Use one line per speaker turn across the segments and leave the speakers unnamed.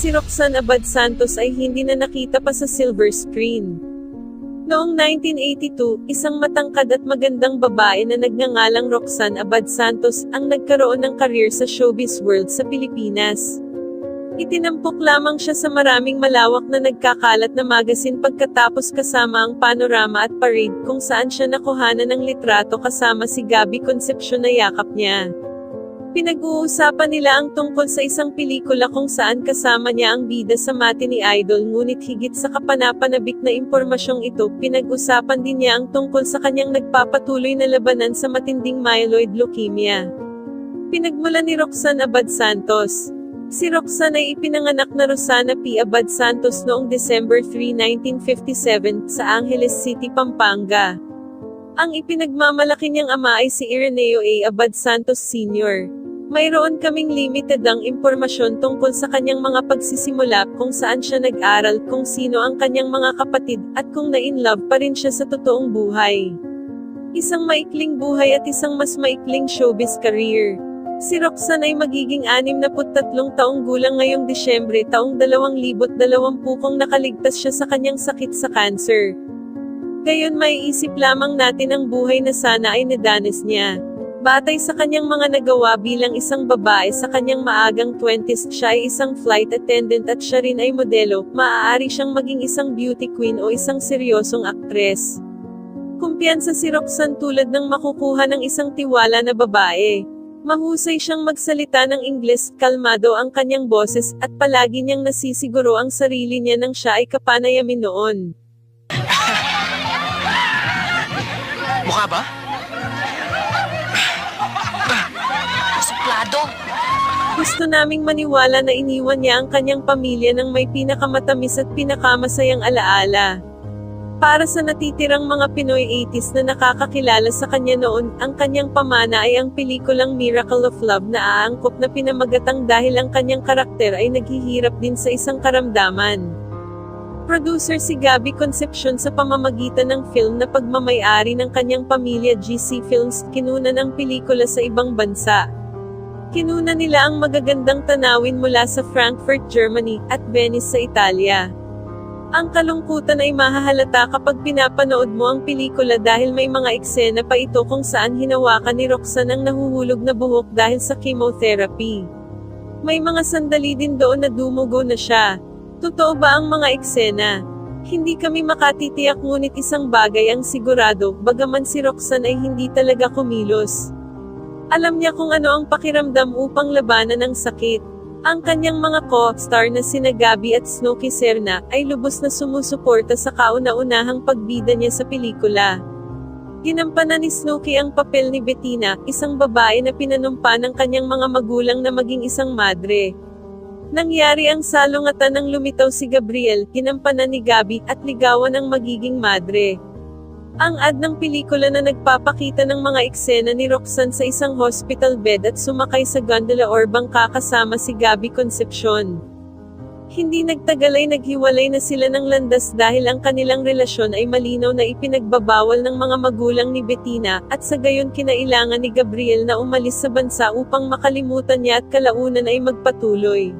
si Roxanne Abad Santos ay hindi na nakita pa sa silver screen. Noong 1982, isang matangkad at magandang babae na nagngangalang Roxanne Abad Santos ang nagkaroon ng career sa showbiz world sa Pilipinas. Itinampok lamang siya sa maraming malawak na nagkakalat na magazine pagkatapos kasama ang panorama at parade kung saan siya nakuhanan ng litrato kasama si Gabby Concepcion na yakap niya. Pinag-uusapan nila ang tungkol sa isang pelikula kung saan kasama niya ang bida sa mati ni Idol ngunit higit sa kapanapanabik na impormasyong ito, pinag-usapan din niya ang tungkol sa kanyang nagpapatuloy na labanan sa matinding myeloid leukemia. Pinagmula ni Roxanne Abad Santos. Si Roxanne ay ipinanganak na Rosana P. Abad Santos noong December 3, 1957, sa Angeles City, Pampanga. Ang ipinagmamalaki niyang ama ay si Ireneo A. Abad Santos Sr. Mayroon kaming limited ang impormasyon tungkol sa kanyang mga pagsisimula, kung saan siya nag-aral, kung sino ang kanyang mga kapatid, at kung na-in-love pa rin siya sa totoong buhay. Isang maikling buhay at isang mas maikling showbiz career. Si Roxanne ay magiging 63 taong gulang ngayong Disyembre taong 2020 kung nakaligtas siya sa kanyang sakit sa cancer. Gayon may isip lamang natin ang buhay na sana ay nadanas niya. Batay sa kanyang mga nagawa bilang isang babae sa kanyang maagang 20s, siya ay isang flight attendant at siya rin ay modelo, maaari siyang maging isang beauty queen o isang seryosong aktres. Kumpiyansa si Roxanne tulad ng makukuha ng isang tiwala na babae. Mahusay siyang magsalita ng Ingles, kalmado ang kanyang boses, at palagi niyang nasisiguro ang sarili niya nang siya ay kapanayamin noon.
Mukha ba?
Suplado.
Gusto naming maniwala na iniwan niya ang kanyang pamilya ng may pinakamatamis at pinakamasayang alaala. Para sa natitirang mga Pinoy 80s na nakakakilala sa kanya noon, ang kanyang pamana ay ang pelikulang Miracle of Love na aangkop na pinamagatang dahil ang kanyang karakter ay naghihirap din sa isang karamdaman. Producer si Gabby Concepcion sa pamamagitan ng film na pagmamayari ng kanyang pamilya GC Films, kinuna ng pelikula sa ibang bansa. Kinuna nila ang magagandang tanawin mula sa Frankfurt, Germany, at Venice sa Italia. Ang kalungkutan ay mahahalata kapag pinapanood mo ang pelikula dahil may mga eksena pa ito kung saan hinawakan ni Roxanne ang nahuhulog na buhok dahil sa chemotherapy. May mga sandali din doon na dumugo na siya. Totoo ba ang mga eksena? Hindi kami makatitiyak ngunit isang bagay ang sigurado, bagaman si Roxanne ay hindi talaga kumilos. Alam niya kung ano ang pakiramdam upang labanan ang sakit. Ang kanyang mga co-star na sina Gabi at Snooki Serna ay lubos na sumusuporta sa kauna-unahang pagbida niya sa pelikula. Ginampanan ni Snooki ang papel ni Bettina, isang babae na pinanumpa ng kanyang mga magulang na maging isang madre. Nangyari ang salungatan ng lumitaw si Gabriel, ginampanan ni Gabi, at ligawan ang magiging madre. Ang ad ng pelikula na nagpapakita ng mga eksena ni Roxanne sa isang hospital bed at sumakay sa gondola or bangka kasama si Gabby Concepcion. Hindi nagtagal ay naghiwalay na sila ng landas dahil ang kanilang relasyon ay malinaw na ipinagbabawal ng mga magulang ni Bettina, at sa gayon kinailangan ni Gabriel na umalis sa bansa upang makalimutan niya at kalaunan ay magpatuloy.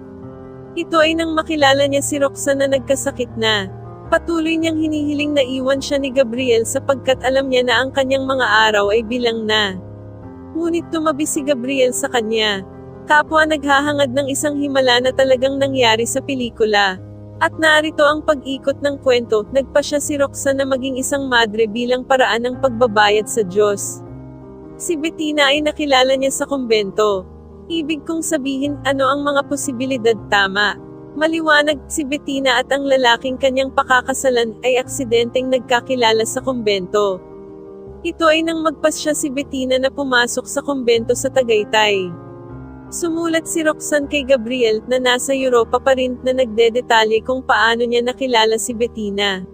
Ito ay nang makilala niya si Roxanne na nagkasakit na. Patuloy niyang hinihiling na iwan siya ni Gabriel sapagkat alam niya na ang kanyang mga araw ay bilang na. Ngunit tumabi si Gabriel sa kanya. Kapwa naghahangad ng isang himala na talagang nangyari sa pelikula. At narito ang pag-ikot ng kwento, nagpa siya si Roxanne na maging isang madre bilang paraan ng pagbabayad sa Diyos. Si Bettina ay nakilala niya sa kumbento. Ibig kong sabihin, ano ang mga posibilidad tama. Maliwanag, si Bettina at ang lalaking kanyang pakakasalan ay aksidenteng nagkakilala sa kumbento. Ito ay nang magpas siya si Bettina na pumasok sa kumbento sa Tagaytay. Sumulat si Roxanne kay Gabriel na nasa Europa pa rin na nagdedetalye kung paano niya nakilala si Bettina.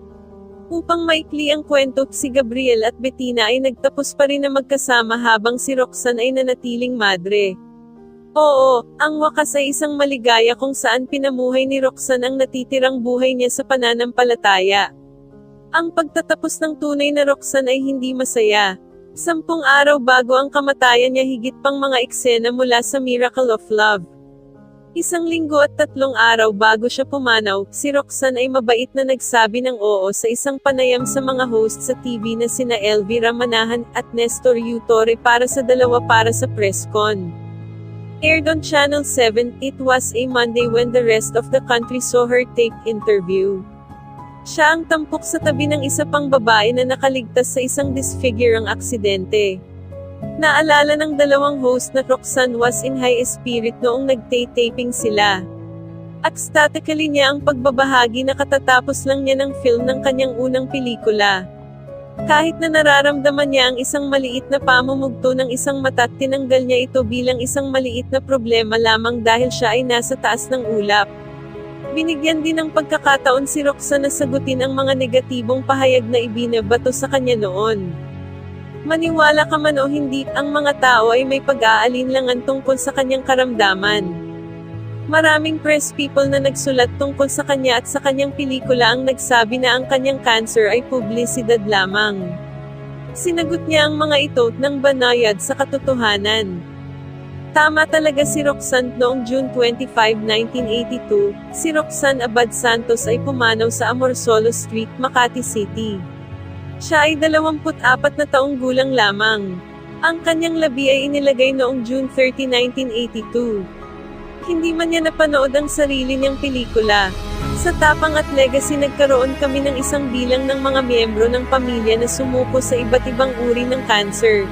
Upang maikli ang kwento, si Gabriel at Bettina ay nagtapos pa rin na magkasama habang si Roxanne ay nanatiling madre. Oo, ang wakas ay isang maligaya kung saan pinamuhay ni Roxanne ang natitirang buhay niya sa pananampalataya. Ang pagtatapos ng tunay na Roxanne ay hindi masaya. Sampung araw bago ang kamatayan niya higit pang mga eksena mula sa Miracle of Love. Isang linggo at tatlong araw bago siya pumanaw, si Roxanne ay mabait na nagsabi ng oo sa isang panayam sa mga host sa TV na sina Elvira Manahan at Nestor U. Torre para sa dalawa para sa press con. Aired on Channel 7, it was a Monday when the rest of the country saw her taped interview. Siya ang tampok sa tabi ng isa pang babae na nakaligtas sa isang disfigure ang aksidente. Naalala ng dalawang host na Roxanne was in high spirit noong nagtay-taping sila. Ecstatically niya ang pagbabahagi na katatapos lang niya ng film ng kanyang unang pelikula. Kahit na nararamdaman niya ang isang maliit na pamumugto ng isang mata, tinanggal niya ito bilang isang maliit na problema lamang dahil siya ay nasa taas ng ulap. Binigyan din ng pagkakataon si Roxanne na sagutin ang mga negatibong pahayag na ibinabato sa kanya noon. Maniwala ka man o hindi, ang mga tao ay may pag-aalinlangan tungkol sa kanyang karamdaman. Maraming press people na nagsulat tungkol sa kanya at sa kanyang pelikula ang nagsabi na ang kanyang cancer ay publisidad lamang. Sinagot niya ang mga ito ng banayad sa katotohanan. Tama talaga si Roxanne noong June 25, 1982, si Roxanne Abad Santos ay pumanaw sa Amorsolo Street, Makati City. Siya ay 24 na taong gulang lamang. Ang kanyang labi ay inilagay noong June 30, 1982. Hindi man niya napanood ang sarili niyang pelikula. Sa tapang at legacy nagkaroon kami ng isang bilang ng mga miyembro ng pamilya na sumuko sa iba't ibang uri ng cancer.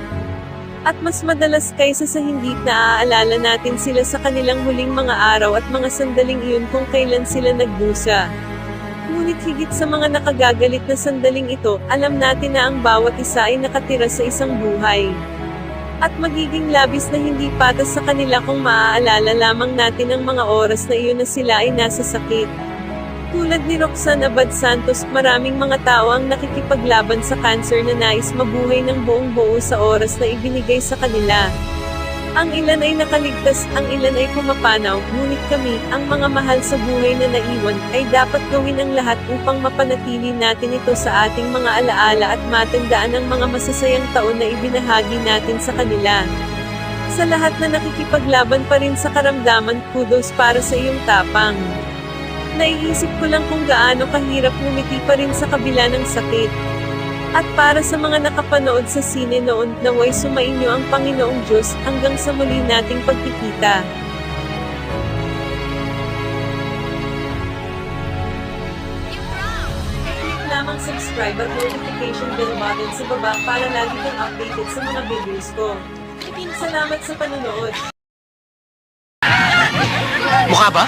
At mas madalas kaysa sa hindi naaalala natin sila sa kanilang huling mga araw at mga sandaling iyon kung kailan sila nagdusa. Ngunit higit sa mga nakagagalit na sandaling ito, alam natin na ang bawat isa ay nakatira sa isang buhay. At magiging labis na hindi patas sa kanila kung maaalala lamang natin ang mga oras na iyon na sila ay nasa sakit. Tulad ni Roxanne Abad Santos, maraming mga tao ang nakikipaglaban sa cancer na nais mabuhay ng buong buo sa oras na ibinigay sa kanila. Ang ilan ay nakaligtas, ang ilan ay pumapanaw, ngunit kami, ang mga mahal sa buhay na naiwan, ay dapat gawin ang lahat upang mapanatili natin ito sa ating mga alaala at matandaan ang mga masasayang taon na ibinahagi natin sa kanila. Sa lahat na nakikipaglaban pa rin sa karamdaman, kudos para sa iyong tapang. Naiisip ko lang kung gaano kahirap ngumiti pa rin sa kabila ng sakit. At para sa mga nakapanood sa sine noon, naway sumainyo ang Panginoong Diyos, hanggang sa muli nating pagkikita. Lamang subscribe at notification bell button sa baba para lagi kang updated sa mga videos ko. Salamat sa panonood!
Mukha ba?